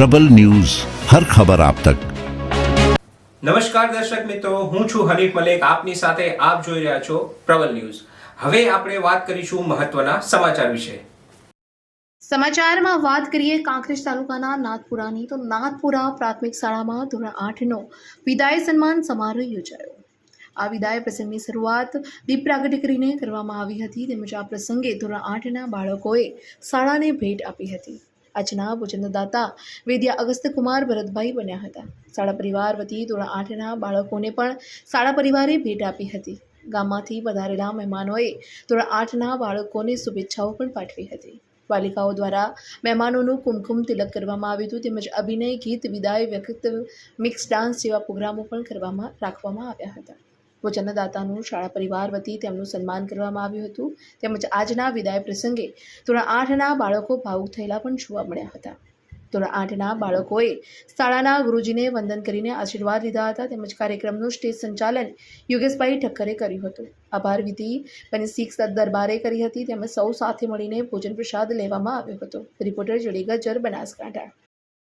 પ્રબલ news હર ખબર આપ તક. નમસ્કાર દર્શક મિત્રો હું છું હરીફ મલેક આપની સાથે આપ જોઈ રહ્યા છો પ્રબલ ન્યૂઝ. હવે આપણે વાત કરીશું મહત્વના સમાચાર વિશે. સમાચારમાં વાત કરીએ કાંકરેજ તાલુકાના નાથપુરાની તો નાથપુરા પ્રાથમિક શાળામાં ધોરણ આઠનો વિદાય સન્માન સમારોહ યોજાયો. આ વિદાય પ્રસંગની શરૂઆત દીપ પ્રાગટ્ય કરીને કરવામાં આવી હતી તેમજ આ પ્રસંગે ધોરણ આઠના બાળકોએ શાળાને ભેટ આપી હતી. આજના ભોજનદાતા વેદ્યા અગસ્ત્યકુમાર ભરતભાઈ બન્યા હતા. શાળા પરિવાર વતી ધોરણ આઠના બાળકોને પણ શાળા પરિવારે ભેટ આપી હતી. ગામમાંથી વધારેલા મહેમાનોએ ધોરણ આઠના બાળકોને શુભેચ્છાઓ પણ પાઠવી હતી. બાલિકાઓ દ્વારા મહેમાનોનું કુમકુમ તિલક કરવામાં આવ્યું હતું તેમજ અભિનય ગીત વિદાય વ્યક્ત મિક્સ ડાન્સ જેવા પ્રોગ્રામો પણ કરવામાં રાખવામાં આવ્યા હતા. વચનદાતાનું શાળા પરિવાર વતી તેમનું સન્માન કરવામાં આવ્યું હતું. તેમજ આજના વિદાય પ્રસંગે ધોરણ આઠના બાળકો ભાવુક થયેલા પણ જોવા મળ્યા હતા. ધોરણ આઠના બાળકોએ શાળાના ગુરુજીને વંદન કરીને આશીર્વાદ લીધા હતા. તેમજ કાર્યક્રમનું સ્ટેજ સંચાલન યોગેશભાઈ ઠક્કરે કર્યું હતું. આભાર વિધિ અને શીખ દરબારે કરી હતી. તેમજ સૌ સાથે મળીને ભોજન પ્રસાદ લેવામાં આવ્યો હતો. રિપોર્ટર જડી ગજર બનાસકાંઠા.